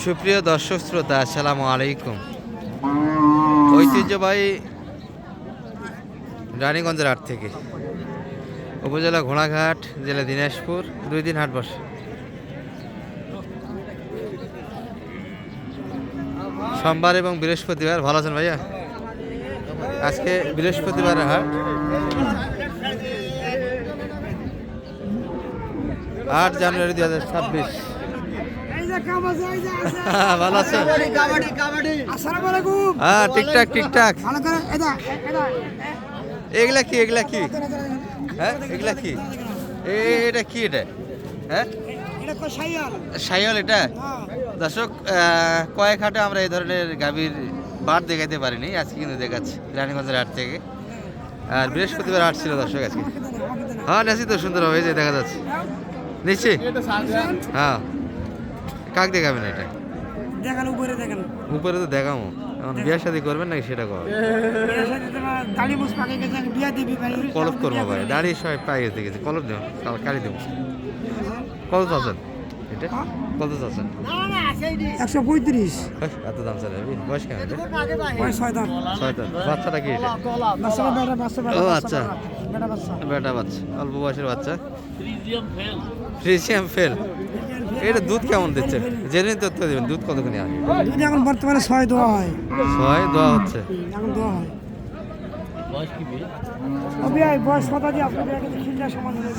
সুপ্রিয় দর্শক শ্রোতা, আসসালামু আলাইকুম। ঐতিহ্যবাহী রানীগঞ্জের হাট থেকে। উপজেলা ঘোড়াঘাট, জেলা দিনাজপুর, দুই দিন হাট বসে। সোমবার এবং বৃহস্পতিবার, ভালো আছেন ভাইয়া? আজকে বৃহস্পতিবার হাট। আট জানুয়ারি দু হাজার ছাব্বিশ। ভালো আসসালামু আলাইকুম হ্যাঁ ঠিকঠাক ঠিকঠাক ভালো করে এটা এটা এগুলা কি এগুলা কি? হ্যাঁ এগুলা কি? এ এটা কি এটা? হ্যাঁ? সাইয়াল এটা? হ্যাঁ। দর্শক কয়েক হাটে আমরা এই ধরনের গাভীর বার দেখাইতে পারিনি আজকে কিন্তু দেখাচ্ছি রানীগঞ্জের হাট থেকে। আর বৃহস্পতিবার হাট ছিল দর্শক আজকে। হ্যাঁ নেছি তো সুন্দর হবে যে দেখা যাচ্ছে। নিচ্ছি? হ্যাঁ। কাক দেখাবেন এটা? দেখান উপরে দেখান। উপরে তো দেখাবো এখন বিয়ে শাদি করবেন নাকি সেটা কর এর সাথে তোমার দাড়ি মুছ পাকে গেছে বিয়া দিবি ভাই কলপ করব ভাই দাঁড়িয়ে সবাই পাই গেছে গেছে। কলপ দেবো কাল কালি দেবো। কত চাচ্ছেন? এটা? কত চাচ্ছেন? একশো পঁয়ত্রিশ। এত দাম চাই বয়স কেন বয়স ছয় দাম। ছয় দাম। বাচ্চাটা কি এটা? ও, আচ্ছা। বেটা বাচ্চা। অল্প বয়সের বাচ্চা। ফ্রিজিয়াম ফেল। এটা দুধ কেমন দিচ্ছে? জেনে তথ্য দেবেন দুধ কতখানি আসে দুধ এখন বর্তমানে ছয় দোয়া হয়। ছয় দোয়া হচ্ছে? এখন দোয়া হয়। হয়ে।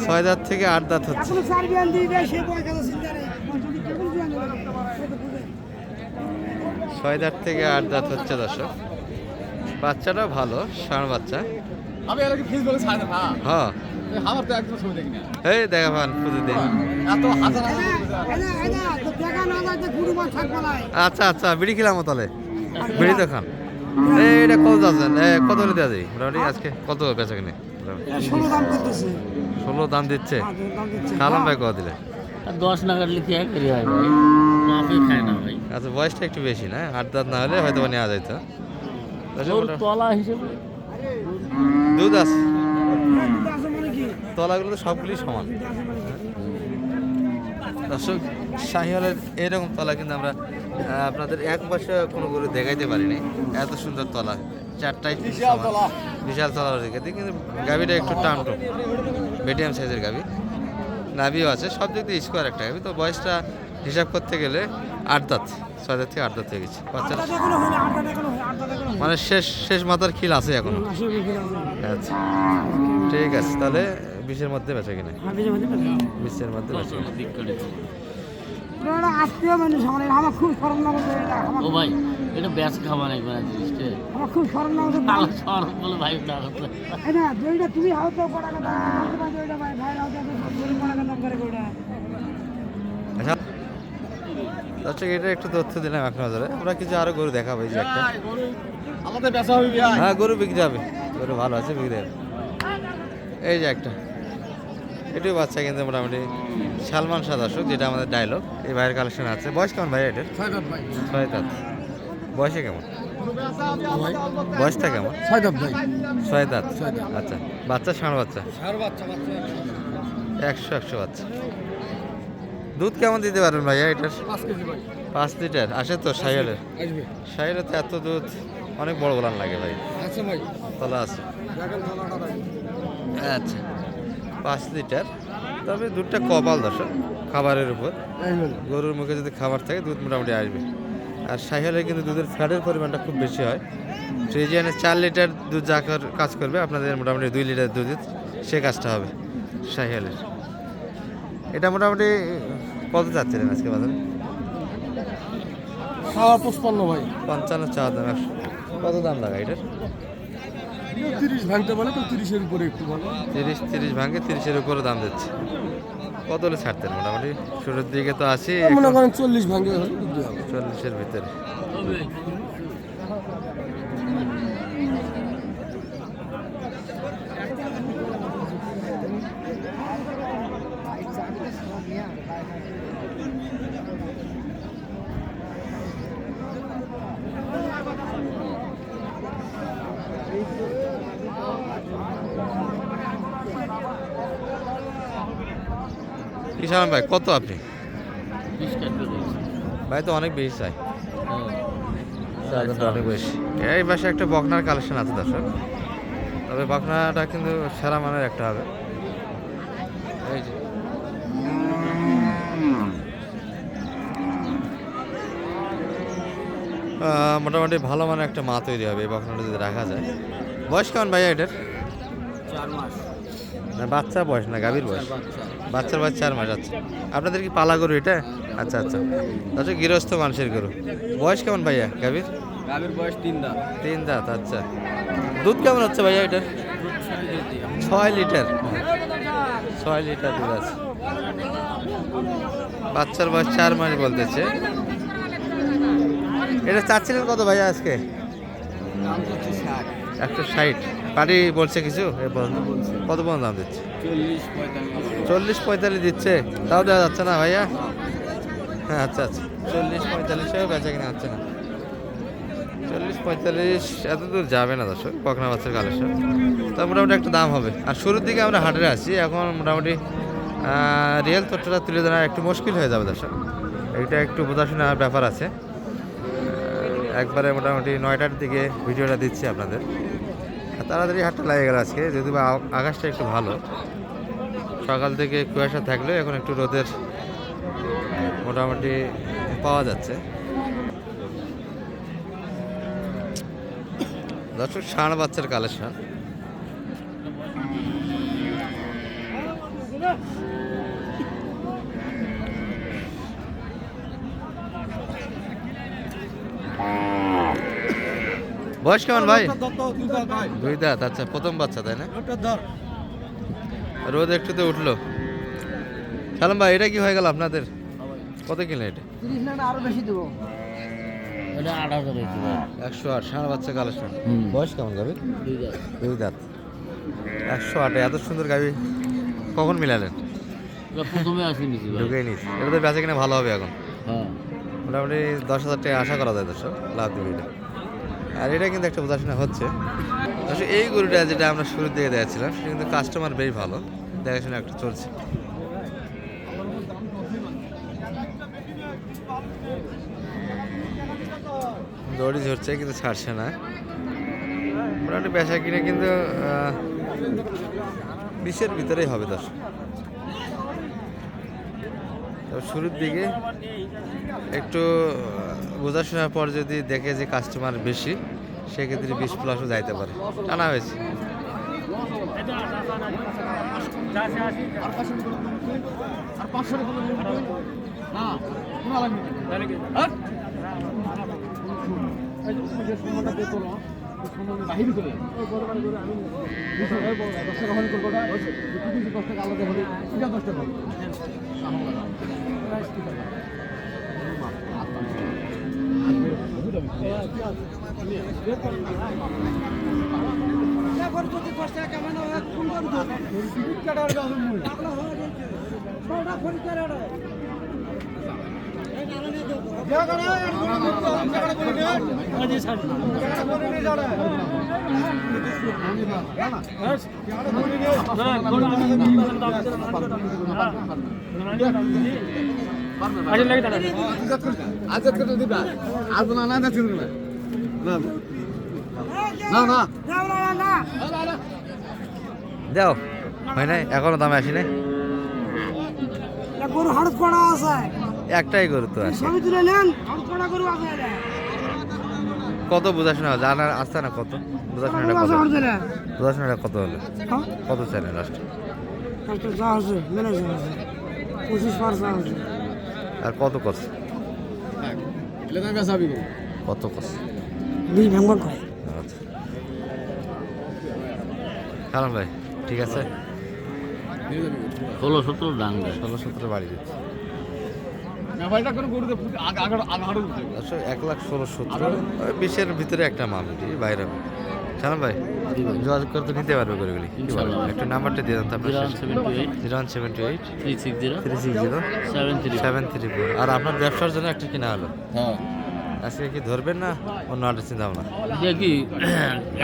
ছয় দাঁত থেকে আট দাঁত হচ্ছে। ছয় দাঁত থেকে আট দাঁত হচ্ছে দর্শক। বাচ্চাটা ভালো ষাঁড় বাচ্চা। আমি এর আগে ফিস বলে ছাড় না হ্যাঁ। আমার তো একদম সময় দেখি না এই দেখা পান প্রতিদিন এত হাজার। আচ্ছা আচ্ছা বিড়ি খেলাম তাহলে। বিড়ি তো খান। এই এটা কত আছেন কত হলে দেওয়া যায়? মোটামুটি আজকে কত বেচা কিনে? ষোলো দাম করতেছে ষোলো দাম দিচ্ছে? হ্যাঁ। খালাম ভাই কত দিলে? দশ নাগাদ লিখে করি হয় ভাই। মাফি খায় না ভাই। আচ্ছা বয়সটা একটু বেশি না? আট দাঁত না হলে হয়তো বা নেওয়া ওটা- তলা হিসেবে। দুধ আছে। মানে কি? তলাগুলো তো সবগুলি সমান মানে? দর্শক শাহিওয়ালের এরকম তলা কিন্তু আমরা আপনাদের এক পাশে কোনো গরু দেখাইতে পারিনি। এত সুন্দর তলা। চারটাই বিশাল সমান। তলা। বিশাল তলা রেখেছে কিন্তু গাভিটা একটু টানটো মিডিয়াম সাইজের গাভি। নাভিও আছে। সব দিক দিয়ে স্কোয়ার একটা গাভি। তো বয়সটা হিসাব করতে গেলে আট দাঁত। ছয় দাঁত থেকে আট দাঁত হয়ে গেছে। না। মানে শেষ শেষ মাথার খিল আছে এখনও। আচ্ছা। ঠিক আছে তাহলে বিশের মধ্যে বেচা কিনে? হ্যাঁ। বিশের মধ্যে বেচা কিনে। আত্মীয় মানুষ আমার, খুব এটা, আমার ও ভাই এটা ব্যাস খাবার একবার জিনিসটা আমার খুব। বলে ভাই না দুইটা তুমি কথা ভাই, ভাই করে দর্শক এটা একটু তথ্য দিলাম এক নজরে। আমরা কিছু আরও গরু দেখাবো এই যে একটা। আলাদা বেচা হবে ভাই হ্যাঁ গরু বিক্রি হবে। গরু ভালো আছে বিক্রি হবে। এই যে একটা। এটিও বাচ্চা কিন্তু মোটামুটি সালমান শাহ দর্শক যেটা আমাদের ডায়লগ এই ভাইয়ের কালেকশন আছে। বয়স কেমন ভাই এটার? ছয় দাঁত ভাই। ছয় দাঁত। বয়সে কেমন? বয়সটা কেমন? ছয় দাঁত ভাই। ছয় দাঁত। আচ্ছা বাচ্চা ষাঁড় বাচ্চা? ষাড় বাচ্চা বাচ্চা একশো একশো বাচ্চা। দুধ কেমন দিতে পারবেন ভাইয়া এটার? পাঁচ লিটার? আসে তো সাইলের সাইলের তো এত দুধ অনেক বড় বলান লাগে ভাই। আচ্ছা ভাই। তলা আছে। আচ্ছা। পাঁচ লিটার। তবে দুধটা কপাল দর্শক খাবারের উপর। গরুর মুখে যদি খাবার থাকে দুধ মোটামুটি আসবে। আর সাহিয়ালে কিন্তু দুধের ফ্যাটের পরিমাণটা খুব বেশি হয়। ফ্রিজিয়ানে চার লিটার দুধ যা কাজ করবে আপনাদের মোটামুটি দুই লিটার দুধ সে কাজটা হবে সাহিয়ালের এটা মোটামুটি কত যাচ্ছিলেন আজকে বাজারে? খাওয়া পঁচপান্ন ভাই। পঞ্চান্ন চা দাম একশো। কত দাম লাগা এটার? তিরিশ ভাঙতে বলে তো তিরিশের উপরে একটু বলো তিরিশ তিরিশ ভাঙে তিরিশের উপরে দাম দিচ্ছে। কত হলে ছাড়তেন মোটামুটি? শুরুর দিকে তো আসি মনে করেন চল্লিশ ভাঙে চল্লিশের ভিতরে। ইসাম ভাই কত আপনি? ভাই তো অনেক বেশি চাই। অনেক বেশি। এই পাশে একটা বকনার কালেকশন আছে দর্শক। তবে বকনাটা কিন্তু সেরা মানের একটা হবে। এই যে। মোটামুটি ভালো মানের একটা মা তৈরি হবে এই বকনাটা যদি রাখা যায়। বয়স কেমন ভাইয়া এটার? চার মাস। না বাচ্চা বয়স না গাভীর বয়স? বাচ্চা। বাচ্চার বয়স চার মাস আচ্ছা আপনাদের কি পালা গরু এটা? আচ্ছা আচ্ছা। আচ্ছা গৃহস্থ মানুষের গরু। বয়স কেমন ভাইয়া? গাভীর? গাভীর বয়স তিন দাম তিন দাঁত আচ্ছা। দুধ কেমন হচ্ছে ভাইয়া এটা? ছয় লিটার। ছয় লিটার দুধ আছে। বাচ্চার বয়স চার মাস বলতেছে। এটা চাচ্ছিলেন কত ভাইয়া আজকে? একশো ষাট। পার্টি বলছে কিছু? এ কত পর্যন্ত দাম দিচ্ছে? চল্লিশ পঁয়তাল্লিশ। চল্লিশ পঁয়তাল্লিশ দিচ্ছে। তাও দেওয়া যাচ্ছে না ভাইয়া? হ্যাঁ আচ্ছা আচ্ছা। চল্লিশ পঁয়তাল্লিশেও বেচা কিনা হচ্ছে না। চল্লিশ পঁয়তাল্লিশ এত দূর যাবে না দর্শক কখনো বাচ্চার কালেকশন। তা মোটামুটি একটা দাম হবে। আর শুরুর দিকে আমরা হাটে আসছি এখন মোটামুটি রিয়েল তথ্যটা তুলে ধরা একটু মুশকিল হয়ে যাবে দর্শক। এইটা একটু বোঝাশোনার ব্যাপার আছে। একবারে মোটামুটি নয়টার দিকে ভিডিওটা দিচ্ছি আপনাদের। তাড়াতাড়ি হাটটা লাগে গেল আজকে যদি বা আকাশটা একটু ভালো। সকাল থেকে কুয়াশা থাকলেও এখন একটু রোদের মোটামুটি পাওয়া যাচ্ছে। দর্শক, ষাঁড় বাচ্চার কালেকশন। বয়স কেমন ভাই? দুই দাঁত আচ্ছা প্রথম বাচ্চা তাই না? রোদ একটু তো উঠল। সালাম ভাই এটা কি হয়ে গেল আপনাদের? কত কিলো এটা? আরও বেশি দেবো। একশো আট বাচ্চা কালেকশন। বয়স কেমন গাবি? দুই দাম দাঁত। একশো আটে এত সুন্দর গাবি। কখন মিলালেন? প্রথমে আসেনি নিস এটা তো বেচা কিনা ভালো হবে এখন। হ্যাঁ। মোটামুটি দশ হাজার টাকা আশা করা যায় দর্শক লাভ দেবে এটা। আর এটা কিন্তু একটা বোঝাশোনা হচ্ছে। দর্শক এই গরুটা যেটা আমরা শুরুর দিকে দেখাচ্ছিলাম, সেটা কিন্তু কাস্টমার বেশ ভালো। দেখাশোনা একটা চলছে। দড়ি ঝরছে, কিন্তু ছাড়ছে না। মোটামুটি পেশা কিনে কিন্তু বিশের ভিতরেই হবে দর্শক শুরুর দিকে একটু বোঝাশোনার পর যদি দেখে যে কাস্টমার বেশি সেক্ষেত্রে বিশ প্লাসও যাইতে পারে। টানা হয়েছে। টাকা কেমন হয় কোন করব টিকিট কাটার ছটা ফোন করে না না না দাও, হয় নাই? এখনও দামে আসি নাই? গরু হড় করা আছে একটাই গরু তো আছে। ছবি তুলে নেন হড় করা গরু আছে কত বোঝাশোনা জানার আসতে না কত? বোঝাশোনাটা কত? বোঝাশোনাটা কত হলো? কত চাই না লাস্ট যা আছে ম্যানেজার আছে পঁচিশ পার্সেন্ট আছে আর কত করছে কত করছে দুই করে। আচ্ছা। কারণ ভাই ঠিক আছে? ষোলো সতেরো ডাং দেয়। ষোলো সতেরো বাড়ি দিচ্ছে। আচ্ছা এক লাখ ষোলো সতেরো। ওই বিশের ভিতরে একটা মামটি বাইরে সালাম ভাই যোগাযোগ করে তো নিতে পারবে গরুগুলি। একটু নাম্বারটা দিয়ে দেন তারপর zero one seven two eight. Three six zero. Three six zero. Seven three seven three four. আর আপনার ব্যবসার জন্য একটা কিনা হলো? হ্যাঁ। আজকে কি ধরবেন না অন্য আটের চিন্তা ভাবনা? দেখি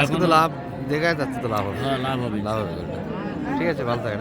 আজকে তো লাভ দেখা যাচ্ছে তো লাভ হবে। হ্যাঁ লাভ হবে। লাভ হবে। ঠিক আছে ভালো থাকে